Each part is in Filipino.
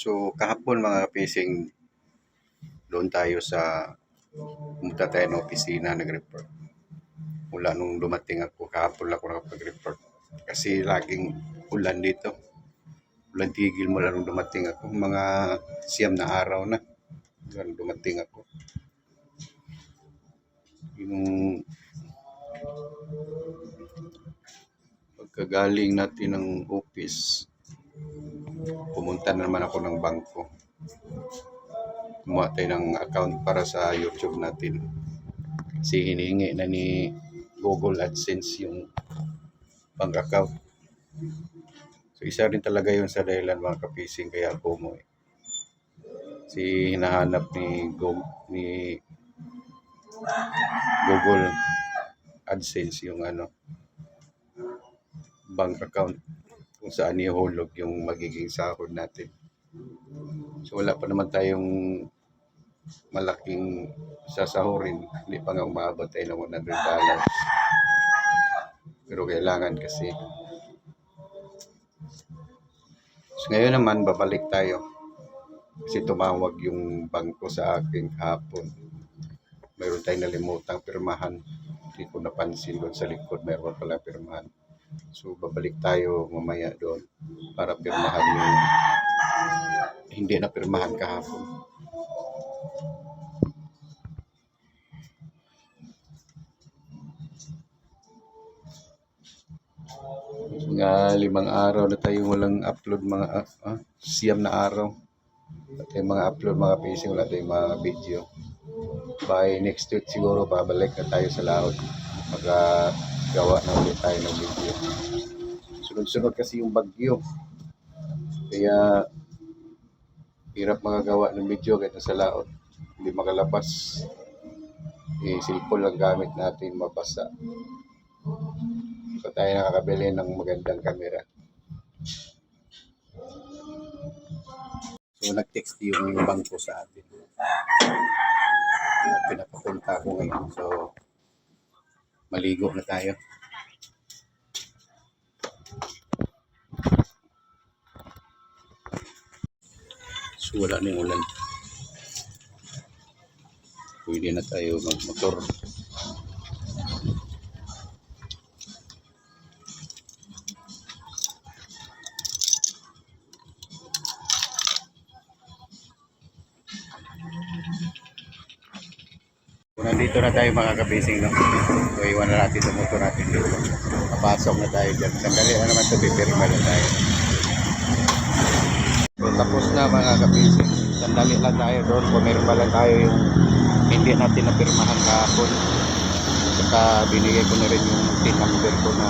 So kahapon mga kapising, doon tayo sa pumunta tayo ng opisina nag-report. Mula nung dumating ako, kahapon ako nakapag-report. Kasi laging ulan dito. Ulan tigil mula nung dumating ako. Mga siyam na araw na. Nung dumating ako. Yung pagkagaling natin ng office, pumunta na naman ako ng bangko. Kumuha tayo ng account para sa YouTube natin. Kasi hinihingi na ni Google AdSense yung bank account. So isa rin talaga yun sa dahilan mga kapising kaya ako mo Si hinahanap ni Go, ni Google AdSense yung ano bank account kung saan ihulog yung magiging sahod natin. So wala pa naman tayong malaking sasahurin. Hindi pa nga umabot tayo ng 100 dollars. Pero kailangan kasi. So ngayon naman, babalik tayo. Kasi tumawag yung bangko sa akin kahapon. Mayroon tayong nalimutang pirmahan. Hindi ko napansin doon sa likod. Mayroon pala pirmahan. So babalik tayo mamaya doon para pirmahan yung hindi na pirmahan kahapon. Mga limang araw na tayo walang upload mga ah, ah, siyam na araw. Wala tayong mga upload mga PC, wala tayong mga video. By next week siguro babalik na tayo sa laot. Magagawa na ulit tayo ng video. Sunod-sunod kasi yung bagyo. Kaya hirap magagawa ng video kahit sa laot. Hindi makalabas. Eh, cellphone lang gamit natin mabasa. So tayo nakakabili ng magandang camera. So nag-text yung bangko sa atin. At Pinapapunta ako ngayon. So maligo na tayo. So wala na yung ulan. Pwede na tayo magmotor. So, nandito na tayo mga kabising, no? So, iwan na natin sa motor natin dito. Papasok na tayo dyan. Sandali na naman ito, pipirma na tayo. So, tapos na mga kabising. Sandali lang tayo doon. Pumirma lang tayo yung hindi natin napirmahan kahapon. Saka binigay ko na rin yung PIN number ko na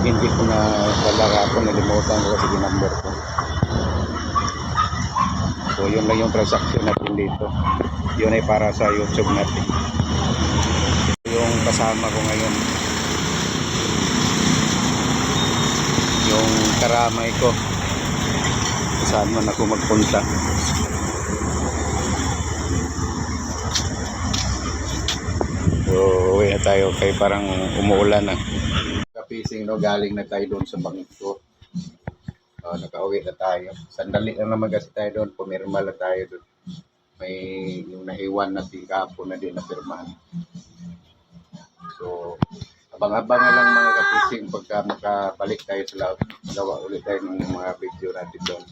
hindi ko na dala kahapon. Nalimutan ko kasi yung number ko. So, yun lang yung transaction natin dito. Yun ay para sa YouTube natin. Yung kasama ko ngayon. Yung karamay ko. Saan man ako magpunta. So, uwi na tayo kay parang umuulan na. Kapising no, galing na tayo doon sa bangko. Oh, nakauwi na tayo. Sandali lang naman kasi tayo doon. Pumirma lang tayo doon. May yung naiwan natin kahapon na din na pirmahan. So, abang-abang na lang mga kapising pagka makabalik tayo sa laot. Gawa ulit tayo ng mga video natin doon.